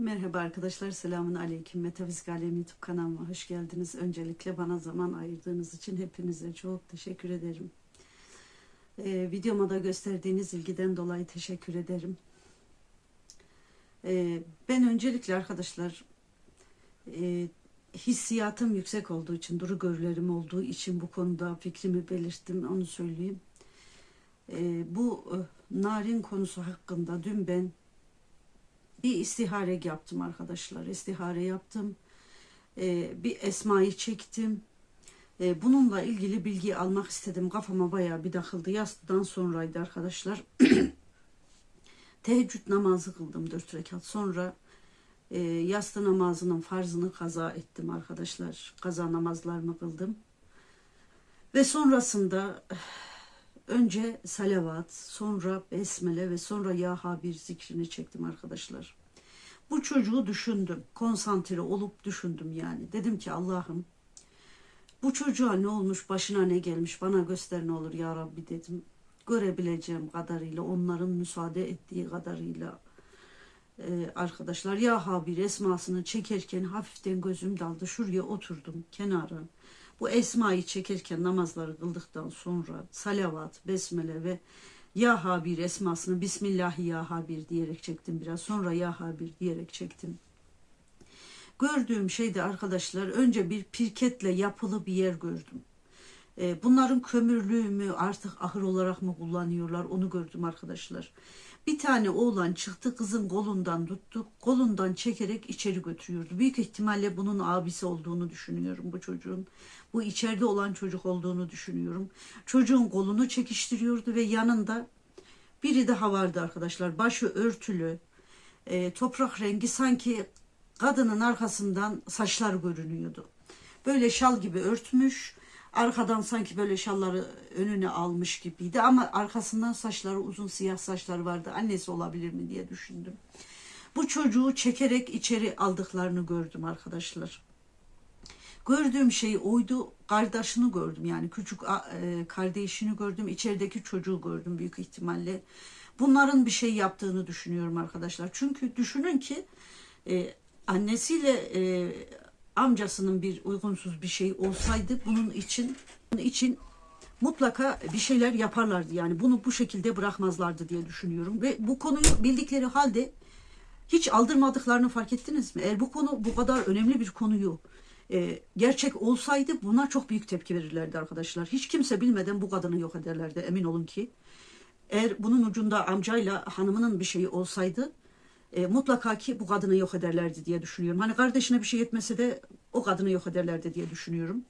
Merhaba arkadaşlar, selamun aleyküm. Metafizik Alemi YouTube kanalıma hoş geldiniz. Öncelikle bana zaman ayırdığınız için hepinize çok teşekkür ederim. Ee, videoma da gösterdiğiniz ilgiden dolayı teşekkür ederim. Ee, ben öncelikle arkadaşlar e, hissiyatım yüksek olduğu için, duru görülerim olduğu için bu konuda fikrimi belirttim, onu söyleyeyim. Ee, bu e, narin konusu hakkında dün ben bir istihare yaptım arkadaşlar. İstihare yaptım. Ee, bir esmayı çektim. Ee, bununla ilgili bilgi almak istedim. Kafama bayağı bir takıldı. Yastıdan sonraydı arkadaşlar. Teheccüd namazı kıldım dört rekat. Sonra e, yastı namazının farzını kaza ettim arkadaşlar. Kaza namazlarımı kıldım. Ve sonrasında önce salavat, sonra besmele ve sonra ya habir zikrini çektim arkadaşlar. Bu çocuğu düşündüm. Konsantre olup düşündüm yani. Dedim ki Allah'ım bu çocuğa ne olmuş, başına ne gelmiş bana göster ne olur ya Rabbi dedim. Görebileceğim kadarıyla, onların müsaade ettiği kadarıyla ee, arkadaşlar ya habir esmasını çekerken hafiften gözüm daldı. Şuraya oturdum kenara. Bu esmayı çekerken namazları kıldıktan sonra salavat, besmele ve ya habir esmasını Bismillahi ya habir diyerek çektim biraz. Sonra ya habir diyerek çektim. Gördüğüm şeyde arkadaşlar önce bir pirketle yapılı bir yer gördüm. Ee, Bunların kömürlüğü mü artık ahır olarak mı kullanıyorlar onu gördüm arkadaşlar. Bir tane oğlan çıktı kızın kolundan tuttu. Kolundan çekerek içeri götürüyordu. Büyük ihtimalle bunun abisi olduğunu düşünüyorum bu çocuğun. Bu içeride olan çocuk olduğunu düşünüyorum. Çocuğun kolunu çekiştiriyordu ve yanında biri daha vardı arkadaşlar. Başı örtülü, e, toprak rengi sanki kadının arkasından saçlar görünüyordu. Böyle şal gibi örtmüş. Arkadan sanki böyle şalları önüne almış gibiydi ama arkasından saçları uzun siyah saçlar vardı. Annesi olabilir mi diye düşündüm. Bu çocuğu çekerek içeri aldıklarını gördüm arkadaşlar. Gördüğüm şey oydu. Kardeşini gördüm yani küçük e, kardeşini gördüm. içerideki çocuğu gördüm büyük ihtimalle. Bunların bir şey yaptığını düşünüyorum arkadaşlar. Çünkü düşünün ki e, annesiyle e, amcasının bir uygunsuz bir şey olsaydı bunun için bunun için mutlaka bir şeyler yaparlardı. Yani bunu bu şekilde bırakmazlardı diye düşünüyorum. Ve bu konuyu bildikleri halde hiç aldırmadıklarını fark ettiniz mi? Eğer bu konu bu kadar önemli bir konuyu e, gerçek olsaydı buna çok büyük tepki verirlerdi arkadaşlar. Hiç kimse bilmeden bu kadını yok ederlerdi emin olun ki. Eğer bunun ucunda amcayla hanımının bir şeyi olsaydı e, mutlaka ki bu kadını yok ederlerdi diye düşünüyorum. Hani kardeşine bir şey etmese de o kadını yok ederlerdi diye düşünüyorum.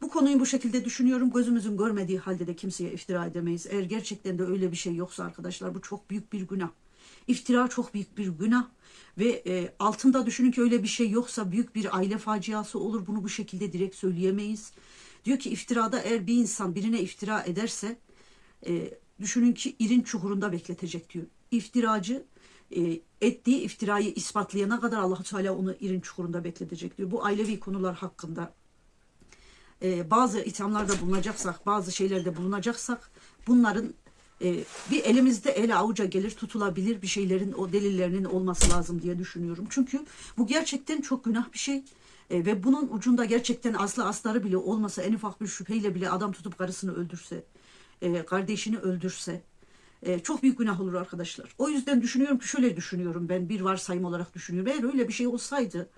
Bu konuyu bu şekilde düşünüyorum. Gözümüzün görmediği halde de kimseye iftira edemeyiz. Eğer gerçekten de öyle bir şey yoksa arkadaşlar bu çok büyük bir günah. İftira çok büyük bir günah ve e, altında düşünün ki öyle bir şey yoksa büyük bir aile faciası olur. Bunu bu şekilde direkt söyleyemeyiz. Diyor ki iftirada eğer bir insan birine iftira ederse e, düşünün ki irin çukurunda bekletecek diyor. İftiracı e, ettiği iftirayı ispatlayana kadar allah Teala onu irin çukurunda bekletecek diyor. Bu ailevi konular hakkında e, bazı ithamlarda bulunacaksak, bazı şeylerde bulunacaksak bunların e, bir elimizde ele avuca gelir tutulabilir bir şeylerin o delillerinin olması lazım diye düşünüyorum. Çünkü bu gerçekten çok günah bir şey. E, ve bunun ucunda gerçekten aslı astarı bile olmasa en ufak bir şüpheyle bile adam tutup karısını öldürse, e, kardeşini öldürse e, çok büyük günah olur arkadaşlar. O yüzden düşünüyorum ki şöyle düşünüyorum ben bir varsayım olarak düşünüyorum. Eğer öyle bir şey olsaydı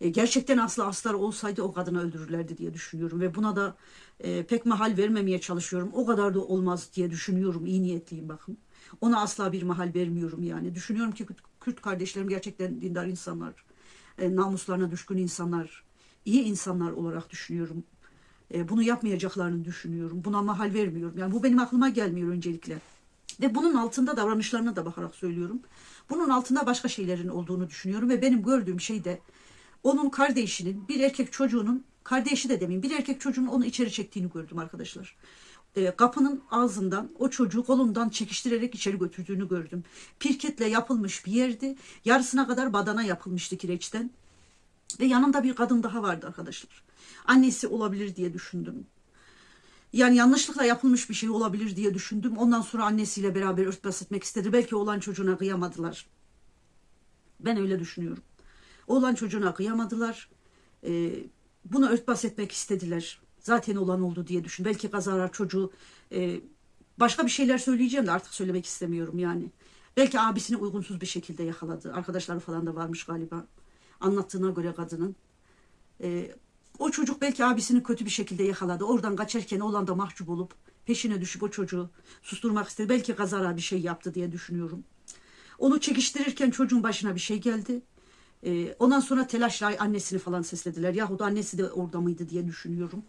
e, gerçekten aslı astar olsaydı o kadını öldürürlerdi diye düşünüyorum. Ve buna da e, pek mahal vermemeye çalışıyorum. O kadar da olmaz diye düşünüyorum. İyi niyetliyim bakın. Ona asla bir mahal vermiyorum yani. Düşünüyorum ki Kürt kardeşlerim gerçekten dindar insanlar. E, namuslarına düşkün insanlar. iyi insanlar olarak düşünüyorum. Bunu yapmayacaklarını düşünüyorum. Buna mahal vermiyorum. Yani bu benim aklıma gelmiyor öncelikle. Ve bunun altında davranışlarına da bakarak söylüyorum. Bunun altında başka şeylerin olduğunu düşünüyorum ve benim gördüğüm şey de onun kardeşinin bir erkek çocuğunun kardeşi de demeyeyim bir erkek çocuğun onu içeri çektiğini gördüm arkadaşlar. E, kapının ağzından o çocuğu kolundan çekiştirerek içeri götürdüğünü gördüm. Pirketle yapılmış bir yerdi. Yarısına kadar badana yapılmıştı kireçten. Ve yanında bir kadın daha vardı arkadaşlar. Annesi olabilir diye düşündüm. Yani yanlışlıkla yapılmış bir şey olabilir diye düşündüm. Ondan sonra annesiyle beraber örtbas etmek istedi. Belki olan çocuğuna kıyamadılar. Ben öyle düşünüyorum. Oğlan çocuğuna kıyamadılar. Ee, bunu örtbas etmek istediler. Zaten olan oldu diye düşün. Belki kazalar çocuğu e, başka bir şeyler söyleyeceğim de artık söylemek istemiyorum yani. Belki abisini uygunsuz bir şekilde yakaladı. Arkadaşları falan da varmış galiba. Anlattığına göre kadının. Ee, o çocuk belki abisini kötü bir şekilde yakaladı. Oradan kaçarken oğlan da mahcup olup peşine düşüp o çocuğu susturmak istedi. Belki kazara bir şey yaptı diye düşünüyorum. Onu çekiştirirken çocuğun başına bir şey geldi. Ee, ondan sonra telaşla annesini falan seslediler. Yahut annesi de orada mıydı diye düşünüyorum.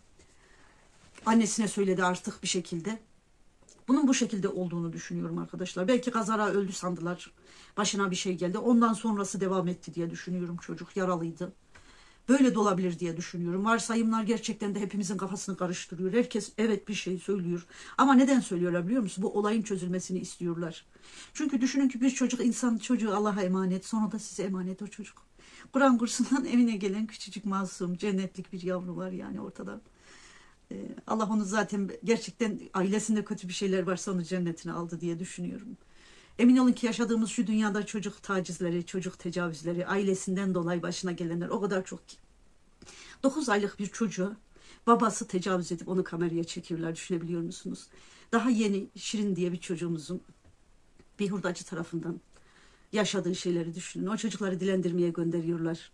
Annesine söyledi artık bir şekilde. Bunun bu şekilde olduğunu düşünüyorum arkadaşlar. Belki kazara öldü sandılar. Başına bir şey geldi. Ondan sonrası devam etti diye düşünüyorum. Çocuk yaralıydı. Böyle de olabilir diye düşünüyorum. Varsayımlar gerçekten de hepimizin kafasını karıştırıyor. Herkes evet bir şey söylüyor. Ama neden söylüyorlar biliyor musun? Bu olayın çözülmesini istiyorlar. Çünkü düşünün ki bir çocuk insan çocuğu Allah'a emanet. Sonra da size emanet o çocuk. Kur'an kursundan evine gelen küçücük masum cennetlik bir yavru var yani ortada. Ee, Allah onu zaten gerçekten ailesinde kötü bir şeyler varsa onu cennetine aldı diye düşünüyorum. Emin olun ki yaşadığımız şu dünyada çocuk tacizleri, çocuk tecavüzleri, ailesinden dolayı başına gelenler o kadar çok ki. 9 aylık bir çocuğu babası tecavüz edip onu kameraya çekiyorlar düşünebiliyor musunuz? Daha yeni Şirin diye bir çocuğumuzun bir hurdacı tarafından yaşadığı şeyleri düşünün. O çocukları dilendirmeye gönderiyorlar.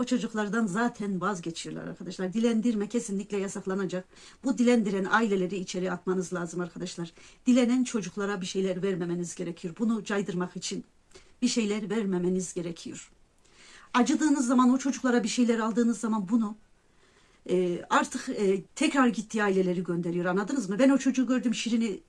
O çocuklardan zaten vazgeçiyorlar arkadaşlar. Dilendirme kesinlikle yasaklanacak. Bu dilendiren aileleri içeri atmanız lazım arkadaşlar. Dilenen çocuklara bir şeyler vermemeniz gerekiyor. Bunu caydırmak için bir şeyler vermemeniz gerekiyor. Acıdığınız zaman o çocuklara bir şeyler aldığınız zaman bunu e, artık e, tekrar gittiği aileleri gönderiyor anladınız mı? Ben o çocuğu gördüm Şirin'i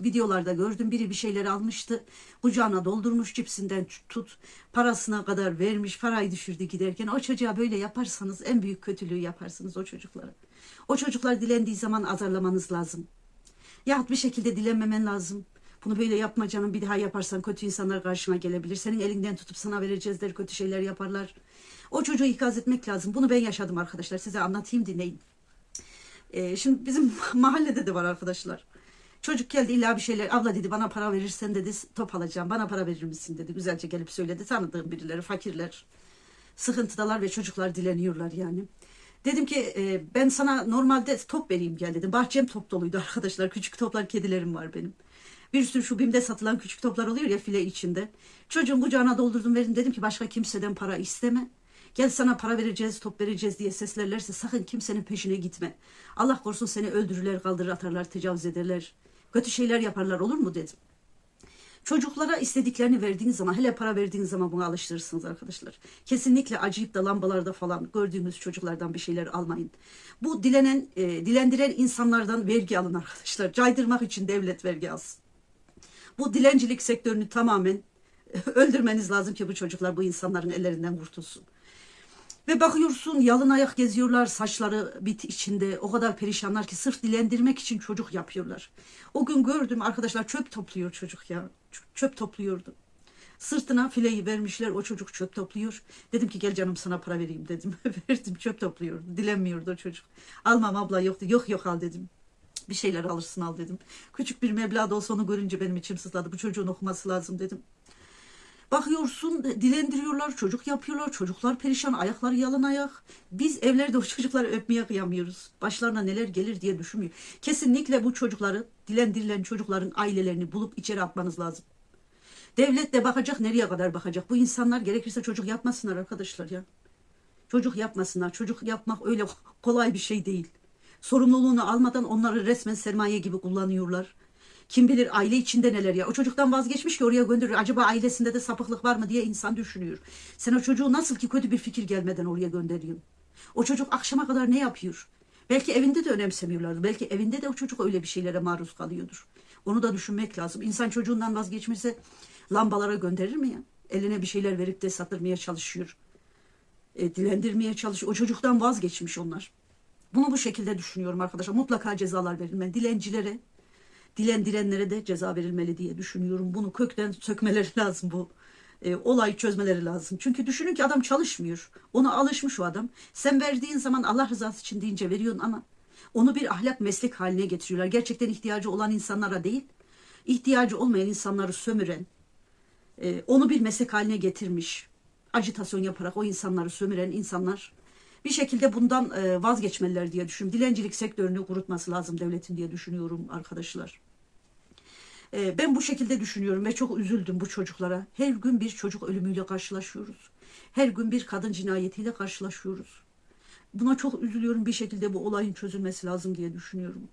videolarda gördüm. Biri bir şeyler almıştı. Kucağına doldurmuş cipsinden tut. Parasına kadar vermiş. Parayı düşürdü giderken. O çocuğa böyle yaparsanız en büyük kötülüğü yaparsınız o çocuklara. O çocuklar dilendiği zaman azarlamanız lazım. Yahut bir şekilde dilenmemen lazım. Bunu böyle yapma canım bir daha yaparsan kötü insanlar karşına gelebilir. Senin elinden tutup sana vereceğiz der kötü şeyler yaparlar. O çocuğu ikaz etmek lazım. Bunu ben yaşadım arkadaşlar. Size anlatayım dinleyin. Ee, şimdi bizim mahallede de var arkadaşlar. Çocuk geldi illa bir şeyler abla dedi bana para verirsen dedi top alacağım bana para verir misin dedi güzelce gelip söyledi tanıdığım birileri fakirler sıkıntıdalar ve çocuklar dileniyorlar yani. Dedim ki e, ben sana normalde top vereyim gel dedim. Bahçem top doluydu arkadaşlar. Küçük toplar kedilerim var benim. Bir sürü şu BİM'de satılan küçük toplar oluyor ya file içinde. Çocuğun kucağına doldurdum verdim. Dedim ki başka kimseden para isteme. Gel sana para vereceğiz, top vereceğiz diye seslerlerse sakın kimsenin peşine gitme. Allah korusun seni öldürürler, kaldırır atarlar, tecavüz ederler. Kötü şeyler yaparlar olur mu dedim. Çocuklara istediklerini verdiğiniz zaman, hele para verdiğiniz zaman buna alıştırırsınız arkadaşlar. Kesinlikle acıyıp da lambalarda falan gördüğünüz çocuklardan bir şeyler almayın. Bu dilenen, e, dilendiren insanlardan vergi alın arkadaşlar. Caydırmak için devlet vergi alsın. Bu dilencilik sektörünü tamamen öldürmeniz lazım ki bu çocuklar bu insanların ellerinden kurtulsun. Ve bakıyorsun yalın ayak geziyorlar saçları bit içinde o kadar perişanlar ki sırf dilendirmek için çocuk yapıyorlar. O gün gördüm arkadaşlar çöp topluyor çocuk ya çöp topluyordu. Sırtına fileyi vermişler o çocuk çöp topluyor. Dedim ki gel canım sana para vereyim dedim. Verdim çöp topluyor. Dilenmiyordu o çocuk. Almam abla yoktu. Yok yok al dedim. Bir şeyler alırsın al dedim. Küçük bir meblağ da olsa onu görünce benim içim sızladı. Bu çocuğun okuması lazım dedim. Bakıyorsun dilendiriyorlar, çocuk yapıyorlar, çocuklar perişan, ayakları yalın ayak. Biz evlerde o çocukları öpmeye kıyamıyoruz. Başlarına neler gelir diye düşünmüyor. Kesinlikle bu çocukları, dilendirilen çocukların ailelerini bulup içeri atmanız lazım. Devlet de bakacak, nereye kadar bakacak? Bu insanlar gerekirse çocuk yapmasınlar arkadaşlar ya. Çocuk yapmasınlar. Çocuk yapmak öyle kolay bir şey değil. Sorumluluğunu almadan onları resmen sermaye gibi kullanıyorlar. Kim bilir aile içinde neler ya. O çocuktan vazgeçmiş ki oraya gönderiyor. Acaba ailesinde de sapıklık var mı diye insan düşünüyor. Sen o çocuğu nasıl ki kötü bir fikir gelmeden oraya gönderiyorsun. O çocuk akşama kadar ne yapıyor? Belki evinde de önemsemiyorlardı. Belki evinde de o çocuk öyle bir şeylere maruz kalıyordur. Onu da düşünmek lazım. İnsan çocuğundan vazgeçmişse lambalara gönderir mi ya? Eline bir şeyler verip de satırmaya çalışıyor. E, dilendirmeye çalışıyor. O çocuktan vazgeçmiş onlar. Bunu bu şekilde düşünüyorum arkadaşlar. Mutlaka cezalar verilmeli. Dilencilere, dilendirenlere de ceza verilmeli diye düşünüyorum. Bunu kökten sökmeleri lazım bu e, olayı çözmeleri lazım. Çünkü düşünün ki adam çalışmıyor. Ona alışmış o adam. Sen verdiğin zaman Allah rızası için deyince veriyorsun ama onu bir ahlak meslek haline getiriyorlar. Gerçekten ihtiyacı olan insanlara değil, ihtiyacı olmayan insanları sömüren, e, onu bir meslek haline getirmiş, ajitasyon yaparak o insanları sömüren insanlar bir şekilde bundan e, vazgeçmeliler diye düşünüyorum. Dilencilik sektörünü kurutması lazım devletin diye düşünüyorum arkadaşlar. E, ben bu şekilde düşünüyorum ve çok üzüldüm bu çocuklara. Her gün bir çocuk ölümüyle karşılaşıyoruz. Her gün bir kadın cinayetiyle karşılaşıyoruz. Buna çok üzülüyorum. Bir şekilde bu olayın çözülmesi lazım diye düşünüyorum.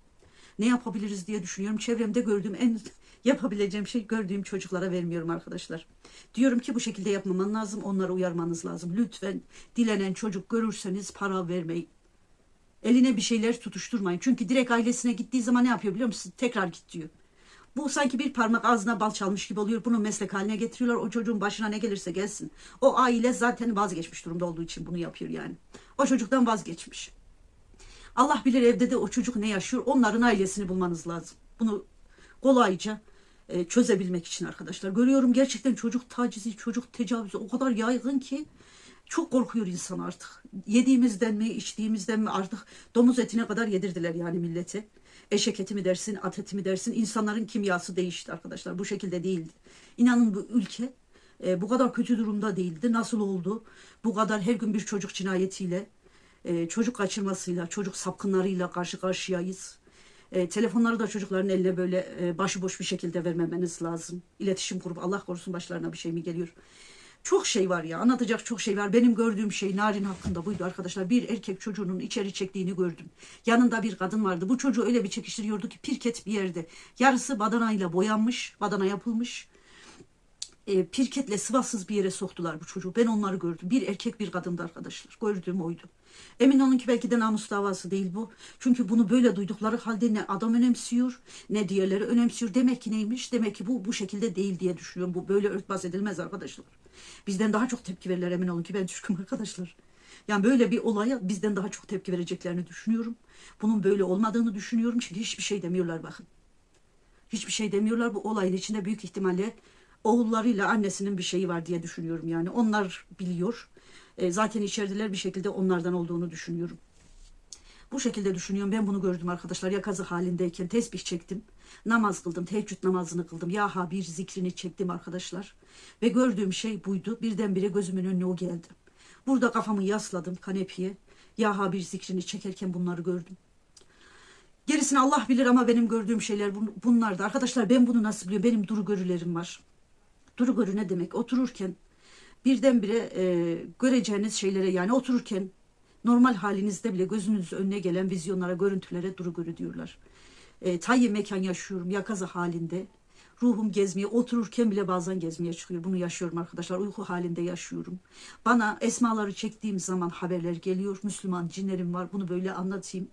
Ne yapabiliriz diye düşünüyorum. Çevremde gördüğüm en yapabileceğim şey gördüğüm çocuklara vermiyorum arkadaşlar. Diyorum ki bu şekilde yapmaman lazım. Onları uyarmanız lazım. Lütfen dilenen çocuk görürseniz para vermeyin. Eline bir şeyler tutuşturmayın. Çünkü direkt ailesine gittiği zaman ne yapıyor biliyor musun? Tekrar git diyor. Bu sanki bir parmak ağzına bal çalmış gibi oluyor. Bunu meslek haline getiriyorlar. O çocuğun başına ne gelirse gelsin. O aile zaten vazgeçmiş durumda olduğu için bunu yapıyor yani. O çocuktan vazgeçmiş. Allah bilir evde de o çocuk ne yaşıyor. Onların ailesini bulmanız lazım. Bunu kolayca e, çözebilmek için arkadaşlar. Görüyorum gerçekten çocuk tacizi, çocuk tecavüzü o kadar yaygın ki çok korkuyor insan artık. Yediğimizden mi, içtiğimizden mi artık domuz etine kadar yedirdiler yani milleti. Eşek eti mi dersin, at eti mi dersin? İnsanların kimyası değişti arkadaşlar. Bu şekilde değildi. İnanın bu ülke e, bu kadar kötü durumda değildi. Nasıl oldu? Bu kadar her gün bir çocuk cinayetiyle, e, çocuk kaçırmasıyla, çocuk sapkınlarıyla karşı karşıyayız. E, telefonları da çocukların eline böyle e, başıboş bir şekilde vermemeniz lazım. İletişim kurup Allah korusun başlarına bir şey mi geliyor? Çok şey var ya anlatacak çok şey var. Benim gördüğüm şey Narin hakkında buydu arkadaşlar. Bir erkek çocuğunun içeri çektiğini gördüm. Yanında bir kadın vardı. Bu çocuğu öyle bir çekiştiriyordu ki pirket bir yerde. Yarısı badanayla boyanmış, badana yapılmış. E, pirketle sıvasız bir yere soktular bu çocuğu. Ben onları gördüm. Bir erkek bir kadındı arkadaşlar. Gördüğüm oydu. Emin olun ki belki de namus davası değil bu. Çünkü bunu böyle duydukları halde ne adam önemsiyor ne diğerleri önemsiyor. Demek ki neymiş? Demek ki bu bu şekilde değil diye düşünüyorum. Bu böyle örtbas edilmez arkadaşlar. Bizden daha çok tepki verirler emin olun ki ben Türk'üm arkadaşlar. Yani böyle bir olaya bizden daha çok tepki vereceklerini düşünüyorum. Bunun böyle olmadığını düşünüyorum. Çünkü hiçbir şey demiyorlar bakın. Hiçbir şey demiyorlar. Bu olayın içinde büyük ihtimalle oğullarıyla annesinin bir şeyi var diye düşünüyorum yani. Onlar biliyor. E, zaten içerideler bir şekilde onlardan olduğunu düşünüyorum. Bu şekilde düşünüyorum. Ben bunu gördüm arkadaşlar. Yakazı halindeyken tesbih çektim. Namaz kıldım. Teheccüd namazını kıldım. Yaha bir zikrini çektim arkadaşlar. Ve gördüğüm şey buydu. Birdenbire gözümün önüne o geldi. Burada kafamı yasladım kanepeye. Yaha bir zikrini çekerken bunları gördüm. Gerisini Allah bilir ama benim gördüğüm şeyler bun- bunlardı. Arkadaşlar ben bunu nasıl biliyorum? Benim duru görülerim var. Duru ne demek? Otururken birdenbire e, göreceğiniz şeylere yani otururken normal halinizde bile gözünüz önüne gelen vizyonlara, görüntülere duru diyorlar. E, tayyi mekan yaşıyorum yakazı halinde. Ruhum gezmeye, otururken bile bazen gezmeye çıkıyor. Bunu yaşıyorum arkadaşlar. Uyku halinde yaşıyorum. Bana esmaları çektiğim zaman haberler geliyor. Müslüman cinlerim var. Bunu böyle anlatayım.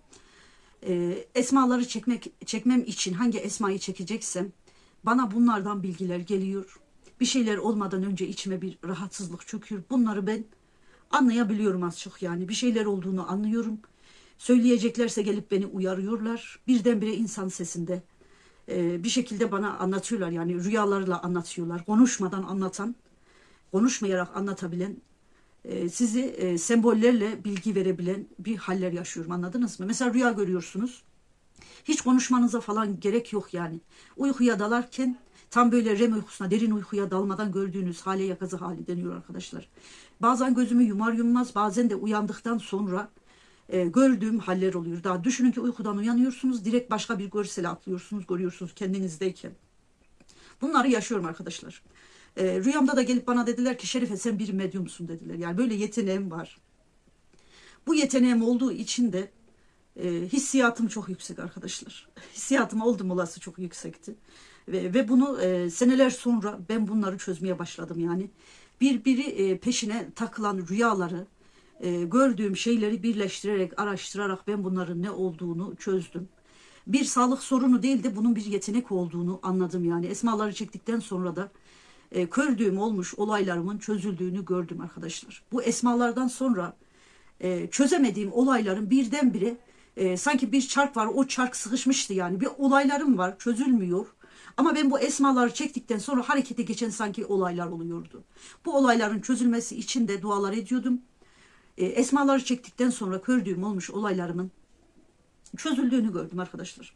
E, esmaları çekmek çekmem için hangi esmayı çekeceksem bana bunlardan bilgiler geliyor. Bir şeyler olmadan önce içime bir rahatsızlık çöküyor. Bunları ben anlayabiliyorum az çok yani. Bir şeyler olduğunu anlıyorum. Söyleyeceklerse gelip beni uyarıyorlar. Birdenbire insan sesinde e, bir şekilde bana anlatıyorlar. Yani rüyalarla anlatıyorlar. Konuşmadan anlatan, konuşmayarak anlatabilen, e, sizi e, sembollerle bilgi verebilen bir haller yaşıyorum anladınız mı? Mesela rüya görüyorsunuz. Hiç konuşmanıza falan gerek yok yani. Uykuya dalarken tam böyle REM uykusuna, derin uykuya dalmadan gördüğünüz hale yakazı hali deniyor arkadaşlar. Bazen gözümü yumar yummaz, bazen de uyandıktan sonra e, gördüğüm haller oluyor. Daha düşünün ki uykudan uyanıyorsunuz, direkt başka bir görsele atlıyorsunuz, görüyorsunuz kendinizdeyken. Bunları yaşıyorum arkadaşlar. E, rüyamda da gelip bana dediler ki Şerife sen bir medyumsun dediler. Yani böyle yeteneğim var. Bu yeteneğim olduğu için de e, hissiyatım çok yüksek arkadaşlar. Hissiyatım oldum olası çok yüksekti. Ve, ve bunu e, seneler sonra ben bunları çözmeye başladım yani. Birbiri e, peşine takılan rüyaları, e, gördüğüm şeyleri birleştirerek, araştırarak ben bunların ne olduğunu çözdüm. Bir sağlık sorunu değil de bunun bir yetenek olduğunu anladım yani. Esmaları çektikten sonra da e, kördüğüm olmuş olaylarımın çözüldüğünü gördüm arkadaşlar. Bu esmalardan sonra e, çözemediğim olayların birdenbire e, sanki bir çark var o çark sıkışmıştı yani bir olaylarım var çözülmüyor. Ama ben bu esmaları çektikten sonra harekete geçen sanki olaylar oluyordu. Bu olayların çözülmesi için de dualar ediyordum. E, esmaları çektikten sonra kördüğüm olmuş olaylarımın çözüldüğünü gördüm arkadaşlar.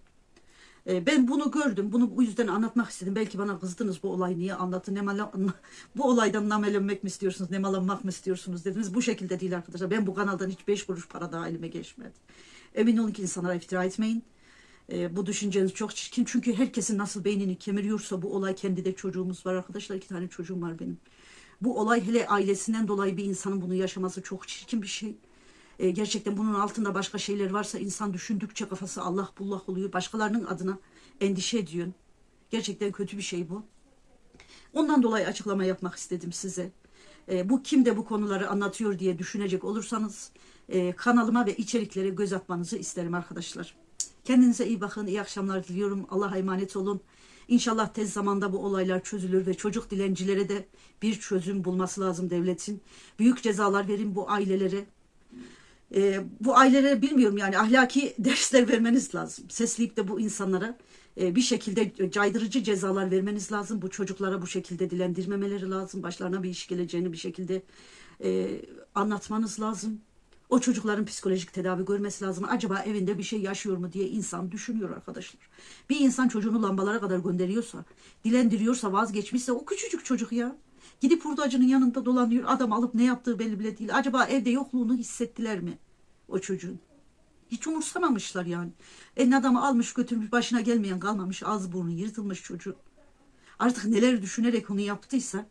E, ben bunu gördüm. Bunu bu yüzden anlatmak istedim. Belki bana kızdınız bu olay niye anlattın? Bu olaydan namelenmek mi istiyorsunuz? Nemalanmak mı istiyorsunuz dediniz. Bu şekilde değil arkadaşlar. Ben bu kanaldan hiç beş kuruş para daha elime geçmedi. Emin olun ki insanlara iftira etmeyin. E, bu düşünceniz çok çirkin. Çünkü herkesin nasıl beynini kemiriyorsa bu olay kendi de çocuğumuz var arkadaşlar. iki tane çocuğum var benim. Bu olay hele ailesinden dolayı bir insanın bunu yaşaması çok çirkin bir şey. E, gerçekten bunun altında başka şeyler varsa insan düşündükçe kafası Allah bullah oluyor. Başkalarının adına endişe ediyor. Gerçekten kötü bir şey bu. Ondan dolayı açıklama yapmak istedim size. E, bu kim de bu konuları anlatıyor diye düşünecek olursanız e, kanalıma ve içeriklere göz atmanızı isterim arkadaşlar. Kendinize iyi bakın. iyi akşamlar diliyorum. Allah'a emanet olun. İnşallah tez zamanda bu olaylar çözülür ve çocuk dilencilere de bir çözüm bulması lazım devletin. Büyük cezalar verin bu ailelere. Ee, bu ailelere bilmiyorum yani ahlaki dersler vermeniz lazım. Sesleyip de bu insanlara e, bir şekilde caydırıcı cezalar vermeniz lazım. Bu çocuklara bu şekilde dilendirmemeleri lazım. Başlarına bir iş geleceğini bir şekilde e, anlatmanız lazım. O çocukların psikolojik tedavi görmesi lazım. Acaba evinde bir şey yaşıyor mu diye insan düşünüyor arkadaşlar. Bir insan çocuğunu lambalara kadar gönderiyorsa, dilendiriyorsa, vazgeçmişse o küçücük çocuk ya. Gidip hurdacının yanında dolanıyor. Adam alıp ne yaptığı belli bile değil. Acaba evde yokluğunu hissettiler mi o çocuğun? Hiç umursamamışlar yani. Elin adamı almış götürmüş başına gelmeyen kalmamış. Ağzı burnu yırtılmış çocuğu. Artık neler düşünerek onu yaptıysa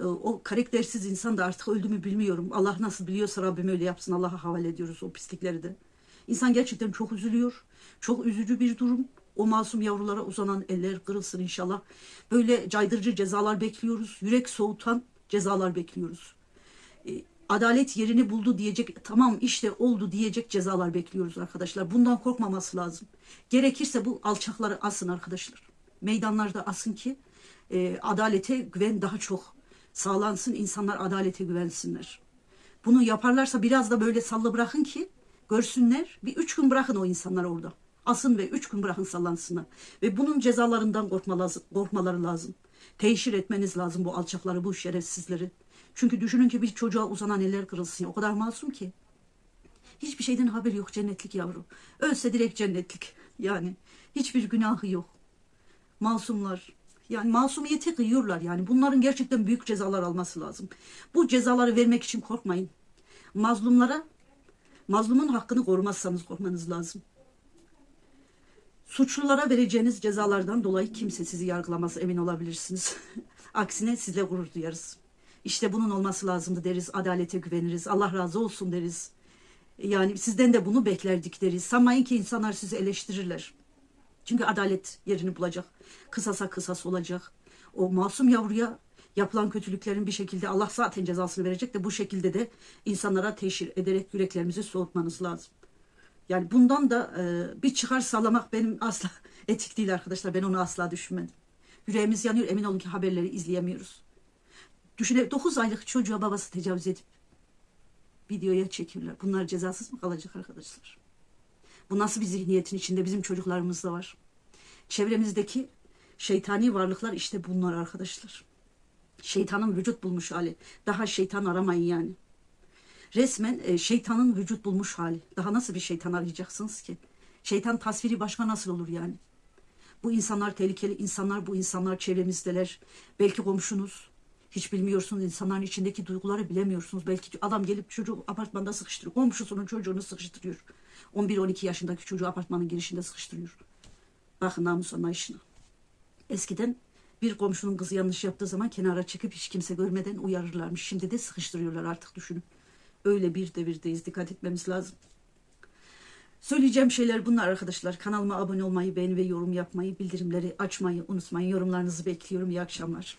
o karaktersiz insan da artık öldü mü bilmiyorum. Allah nasıl biliyorsa Rabbim öyle yapsın. Allah'a havale ediyoruz o pislikleri de. İnsan gerçekten çok üzülüyor. Çok üzücü bir durum. O masum yavrulara uzanan eller kırılsın inşallah. Böyle caydırıcı cezalar bekliyoruz. Yürek soğutan cezalar bekliyoruz. E, Adalet yerini buldu diyecek, tamam işte oldu diyecek cezalar bekliyoruz arkadaşlar. Bundan korkmaması lazım. Gerekirse bu alçakları asın arkadaşlar. Meydanlarda asın ki e, adalete güven daha çok sağlansın. insanlar adalete güvensinler. Bunu yaparlarsa biraz da böyle salla bırakın ki görsünler. Bir üç gün bırakın o insanlar orada. Asın ve üç gün bırakın sallansınlar. Ve bunun cezalarından korkmaları, lazım. Teşhir etmeniz lazım bu alçakları, bu şerefsizleri. Çünkü düşünün ki bir çocuğa uzanan eller kırılsın. O kadar masum ki. Hiçbir şeyden haberi yok cennetlik yavru. Ölse direkt cennetlik. Yani hiçbir günahı yok. Masumlar. Yani masumiyeti kıyıyorlar yani. Bunların gerçekten büyük cezalar alması lazım. Bu cezaları vermek için korkmayın. Mazlumlara, mazlumun hakkını korumazsanız korkmanız lazım. Suçlulara vereceğiniz cezalardan dolayı kimse sizi yargılamaz emin olabilirsiniz. Aksine sizle gurur duyarız. İşte bunun olması lazımdı deriz. Adalete güveniriz. Allah razı olsun deriz. Yani sizden de bunu beklerdik deriz. Sanmayın ki insanlar sizi eleştirirler. Çünkü adalet yerini bulacak. Kısasa kısas olacak. O masum yavruya yapılan kötülüklerin bir şekilde Allah zaten cezasını verecek de bu şekilde de insanlara teşhir ederek yüreklerimizi soğutmanız lazım. Yani bundan da e, bir çıkar sağlamak benim asla etik değil arkadaşlar. Ben onu asla düşünmedim. Yüreğimiz yanıyor. Emin olun ki haberleri izleyemiyoruz. Düşüne 9 aylık çocuğa babası tecavüz edip videoya çekiyorlar. Bunlar cezasız mı kalacak arkadaşlar? Bu nasıl bir zihniyetin içinde bizim çocuklarımız da var. Çevremizdeki şeytani varlıklar işte bunlar arkadaşlar. Şeytanın vücut bulmuş hali. Daha şeytan aramayın yani. Resmen e, şeytanın vücut bulmuş hali. Daha nasıl bir şeytan arayacaksınız ki? Şeytan tasviri başka nasıl olur yani? Bu insanlar tehlikeli insanlar, bu insanlar çevremizdeler. Belki komşunuz, hiç bilmiyorsunuz insanların içindeki duyguları bilemiyorsunuz. Belki adam gelip çocuğu apartmanda sıkıştırıyor. Komşusunun çocuğunu sıkıştırıyor. 11-12 yaşındaki çocuğu apartmanın girişinde sıkıştırıyor. Bakın namus anlayışına. Eskiden bir komşunun kızı yanlış yaptığı zaman kenara çekip hiç kimse görmeden uyarırlarmış. Şimdi de sıkıştırıyorlar artık düşünün. Öyle bir devirdeyiz. Dikkat etmemiz lazım. Söyleyeceğim şeyler bunlar arkadaşlar. Kanalıma abone olmayı, beğeni ve yorum yapmayı, bildirimleri açmayı unutmayın. Yorumlarınızı bekliyorum. İyi akşamlar.